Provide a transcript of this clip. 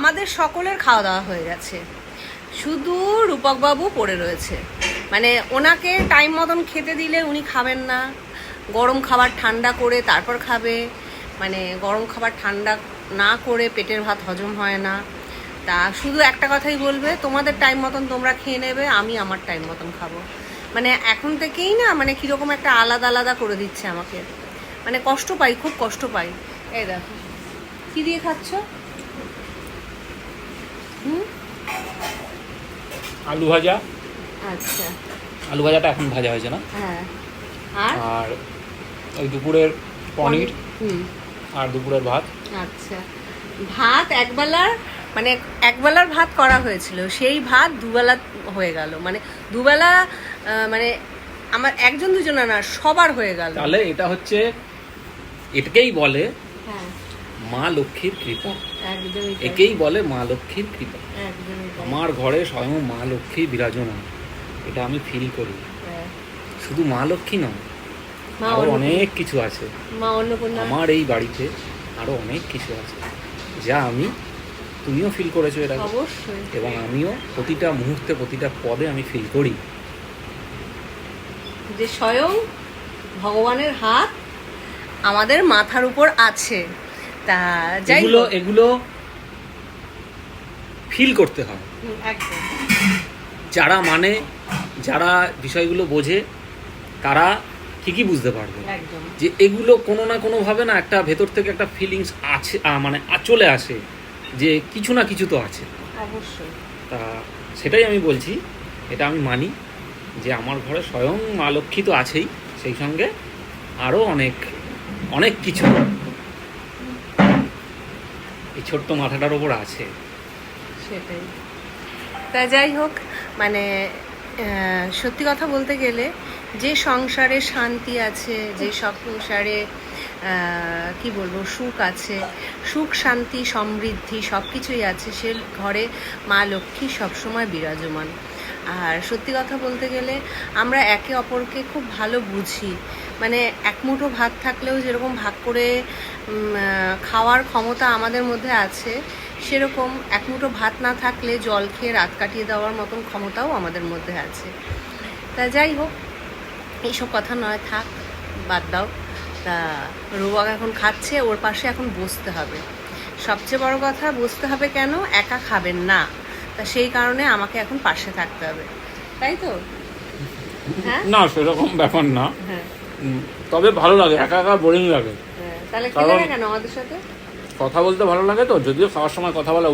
আমাদের সকলের খাওয়া দাওয়া হয়ে গেছে। শুধু রূপকবাবু পড়ে রয়েছে। মানে ওনাকে টাইম মতন খেতে দিলে উনি খাবেন না। গরম খাবার ঠান্ডা করে তারপর খাবে। মানে গরম খাবার ঠান্ডা না করে পেটের ভাত হজম হয় না। তা শুধু একটা কথাই বলবে, তোমাদের টাইম মতন তোমরা খেয়ে নেবে, আমি আমার টাইম মতন খাব। মানে এখন থেকেই না মানে কীরকম একটা আলাদা আলাদা করে দিচ্ছে আমাকে। মানে কষ্ট পাই, খুব কষ্ট পাই। এই দেখো, কী দিয়ে খাচ্ছ? আলু ভাজা? আচ্ছা। আলু ভাজাটা এখন ভাজা হয়েছে না? হ্যাঁ। আর? আর ওই দুপুরের পনির হুম। আর দুপুরের ভাত। আচ্ছা। ভাত একবেলার মানে একবেলার ভাত করা হয়েছিল। সেই ভাত দুবেলা হয়ে গেল। মানে দুবেলা মানে আমার একজন দুজনের না সবার হয়ে গেল। তাহলে এটা হচ্ছে এটাকেই বলে হ্যাঁ। মা লক্ষ্মীর কৃপা। একেই বলে মা লক্ষ্মীর কৃপা। আমার ঘরে স্বয়ং মা লক্ষ্মী বিরাজমান। এটা আমি ফিল করি। হ্যাঁ। শুধু মা লক্ষ্মী নয় আরও অনেক কিছু আছে। আমার এই বাড়িতে আরও অনেক কিছু আছে যা আমি তুমিও ফিল করেছ এটা অবশ্যই। এবং আমিও প্রতিটা মুহূর্তে প্রতিটা পদে আমি ফিল করি। যে স্বয়ং ভগবানের হাত আমাদের মাথার উপর আছে। তা যাই এগুলো এগুলো ফিল করতে হয়। একদম। যারা মানে যারা বিষয়গুলো বোঝে তারা ঠিকই বুঝতে পারবে যে এগুলো কোনো না কোনোভাবে না একটা ভেতর থেকে একটা ফিলিংস আছে মানে আ- চলে আসে যে কিছু না কিছু তো আছে। অবশ্যই। তা সেটাই আমি বলছি এটা আমি মানি যে আমার ঘরে স্বয়ং মা লক্ষ্মী তো আছেই সেই সঙ্গে আরও অনেক অনেক কিছু। এই ছোট্ট মাথাটার ওপর আছে। সেটাই। তা যাই হোক মানে সত্যি কথা বলতে গেলে যে সংসারে শান্তি আছে, যে সংসারে কি বলব, সুখ আছে, সুখ, শান্তি, সমৃদ্ধি সব কিছুই আছে, সে ঘরে মা লক্ষ্মী সবসময় বিরাজমান। আর সত্যি কথা বলতে গেলে আমরা একে অপরকে খুব ভালো বুঝি। মানে এক মুঠো ভাত থাকলেও যেরকম ভাগ করে খাওয়ার ক্ষমতা আমাদের মধ্যে আছে, সেরকম এক মুঠো ভাত না থাকলে জল খেয়ে রাত কাটিয়ে দেওয়ার মতন ক্ষমতাও আমাদের মধ্যে আছে। তা যাই হোক, এইসব কথা নয়, থাক, বাদ দাও। তা রুবাক এখন খাচ্ছে, ওর পাশে এখন বসতে হবে। সবচেয়ে বড় কথা, বসতে হবে কেন? একা খাবেন না। তা সেই কারণে আমাকে এখন পাশে থাকতে হবে। তাই তো? হ্যাঁ? না সেরকম ব্যাপার না। হ্যাঁ। তবে ভালো লাগে একা একা বোরিং লাগে। হ্যাঁ। তাহলে কেন আমাদের সাথে? কথা বলতে ভালো লাগে তো যদিও খাওয়ার সময় কথা বলা